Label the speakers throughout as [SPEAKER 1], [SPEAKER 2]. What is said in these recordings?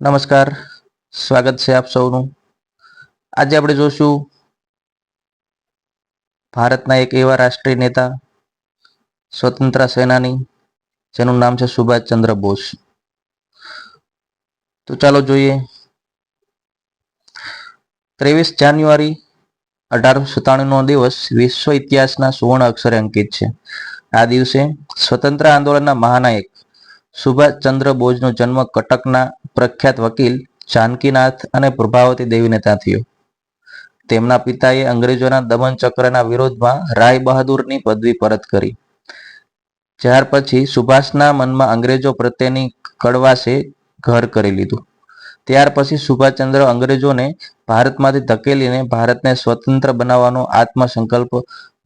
[SPEAKER 1] નમસ્કાર. સ્વાગત છે આપ સૌનું. આજે આપણે જોશું ભારતના એક એવા રાષ્ટ્રીય નેતા, સ્વતંત્ર સેનાની, જેનું નામ છે સુભાષચંદ્ર બોઝ. તો ચાલો જોઈએ. ત્રેવીસ જાન્યુઆરી અઢારસો સત્તાણુંનો દિવસ વિશ્વ ઇતિહાસના સુવર્ણ અક્ષરે અંકિત છે. આ દિવસે સ્વતંત્ર આંદોલનના મહાનાયક સુભાષચંદ્ર બોઝનો જન્મ કટકના પ્રખ્યાત વકીલ જાનકીનાથ અને પ્રભાવતી દેવીને ત્યાં થયો. તેમના પિતાએ અંગ્રેજોના દમન ચક્રના વિરોધમાં રાય બહાદુરની પદવી પરત કરી. ત્યાર પછી સુભાષના મનમાં અંગ્રેજો પ્રત્યેની કડવાશે ઘર કરી લીધું. ત્યાર પછી સુભાષચંદ્ર અંગ્રેજોને ભારતમાંથી ધકેલીને ભારતને સ્વતંત્ર બનાવવાનો આત્મસંકલ્પ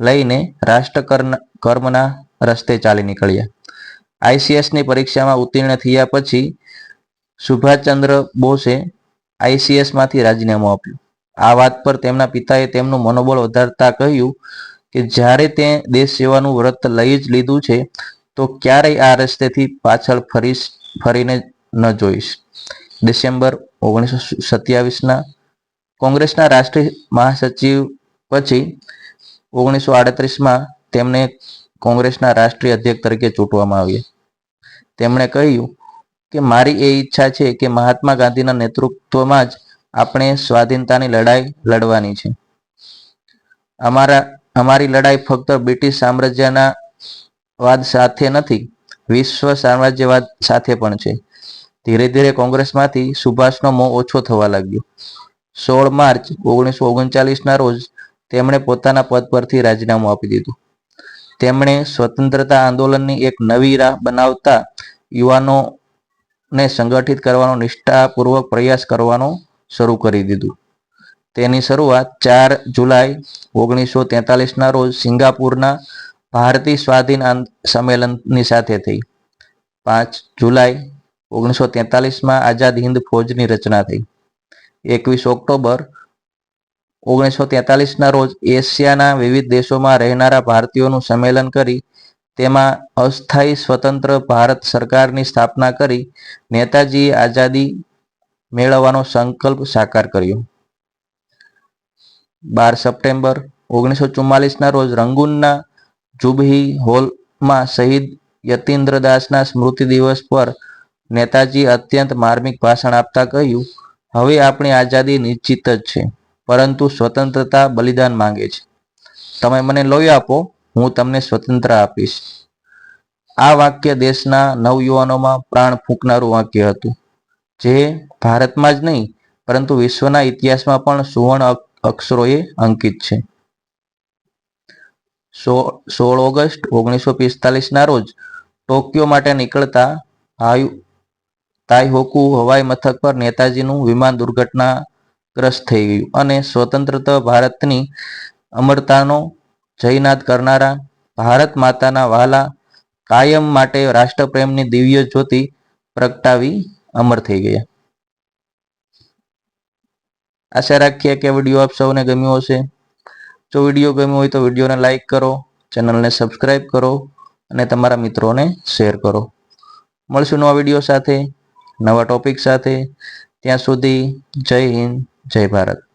[SPEAKER 1] લઈને રાષ્ટ્ર કર્મના રસ્તે ચાલી નીકળ્યા. આઈસીએસની પરીક્ષામાં ઉત્તીર્ણ થયા પછી સુભાષચંદ્ર બોઝે આઈસીએસમાંથી રાજીનામું આપ્યું. આ વાત પર તેમના પિતાએ તેમનું મનોબળ વધારતા કહ્યું કે જ્યારે તે દેશ સેવાનું વ્રત લઈ જ લીધું છે, તો ક્યારેય આ રસ્તેથી પાછળ ફરીશ, ફરીને ન જોઈશ. ડિસેમ્બર ઓગણીસો સત્યાવીસના કોંગ્રેસના રાષ્ટ્રીય મહાસચિવ પછી ઓગણીસો આડત્રીસમાં તેમને કોંગ્રેસના રાષ્ટ્રીય અધ્યક્ષ તરીકે ચૂંટવામાં આવ્યા. તેમણે કહ્યું કે મારી એ ઈચ્છા છે કે મહાત્મા ગાંધીના નેતૃત્વમાં જ આપણે સ્વાધીનતાની લડાઈ લડવાની છે. અમારા, અમારી લડાઈ ફક્ત બ્રિટિશ સામ્રાજ્યના વાદ સાથે નથી, વિશ્વ સામ્રાજ્યવાદ સાથે પણ છે. ધીરે ધીરે કોંગ્રેસમાંથી સુભાષનો મોહ ઓછો થવા લાગ્યો. સોળ માર્ચ ઓગણીસો ઓગણચાલીસના રોજ તેમણે પોતાના પદ પરથી રાજીનામું આપી દીધું. તેમણે સ્વતંત્રતા આંદોલનની એક નવી રાહ બનાવતા યુવાનોને સંગઠિત કરવાનો નિષ્ઠાપૂર્વક પ્રયાસ કરવાનો શરૂ કરી દીધું. તેની શરૂઆત ચાર જુલાઈ ઓગણીસો તેતાલીસના રોજ સિંગાપુરના ભારતીય સ્વાધીન સંમેલનની સાથે થઈ. પાંચ જુલાઈ ઓગણીસો તેતાલીસમાં આઝાદ હિન્દ ફૌજની રચના થઈ. એકવીસ ઓક્ટોબર ઓગણીસો તેતાલીસના રોજ એશિયાના વિવિધ દેશોમાં રહેનારા ભારતીયોનું સંમેલન કરી તેમાં અસ્થાયી સ્વતંત્ર ભારત સરકારની સ્થાપના કરી નેતાજીએ આઝાદી મેળવવાનો સંકલ્પ સાકાર કર્યો. બાર સપ્ટેમ્બર ઓગણીસો ચુમ્માલીસના રોજ રંગૂનના જુબહી હોલમાં શહીદ યતીન્દ્રદાસના સ્મૃતિ દિવસ પર નેતાજી અત્યંત માર્મિક ભાષણ આપતા કહ્યું, હવે આપણી આઝાદી નિશ્ચિત જ છે, પરંતુ સ્વતંત્રતા બલિદાન માંગે છે. તમે મને લોહી આપો. હું તમને સ્વતંત્ર આપીશ. આ વાક્ય દેશના નવયુવાનોમાં પ્રાણ ફૂંકનારું વાક્ય હતું. જે ભારતમાં જ નહીં, પરંતુ વિશ્વના ઇતિહાસમાં પણ સુવર્ણ અક્ષરોએ અંકિત છે. સોળ ઓગસ્ટ ઓગણીસો પિસ્તાલીસના રોજ ટોક્યો માટે નીકળતા હાયુ તાઈહોકુ હવાઈ મથક પર નેતાજીનું વિમાન દુર્ઘટનાગ્રસ્ત થઈ ગયું અને સ્વતંત્રતા ભારતની અમરતાનો જયનાદ કરનારા, ભારત માતાના વહાલા, કાયમ માટે રાષ્ટ્રપ્રેમની દિવ્ય જ્યોતિ પ્રગટાવી અમર થઈ ગયા. આશા રાખીએ કે વીડિયો આપ સૌને ગમ્યો હશે. જો વીડિયો ગમ્યો હોય તો વિડીયોને લાઇક કરો, ચેનલને સબસ્ક્રાઈબ કરો અને તમારા મિત્રોને શેર કરો. મળશું નવા વીડિયો સાથે, નવા ટોપિક સાથે. ત્યાં સુધી જય હિન્દ, જય ભારત.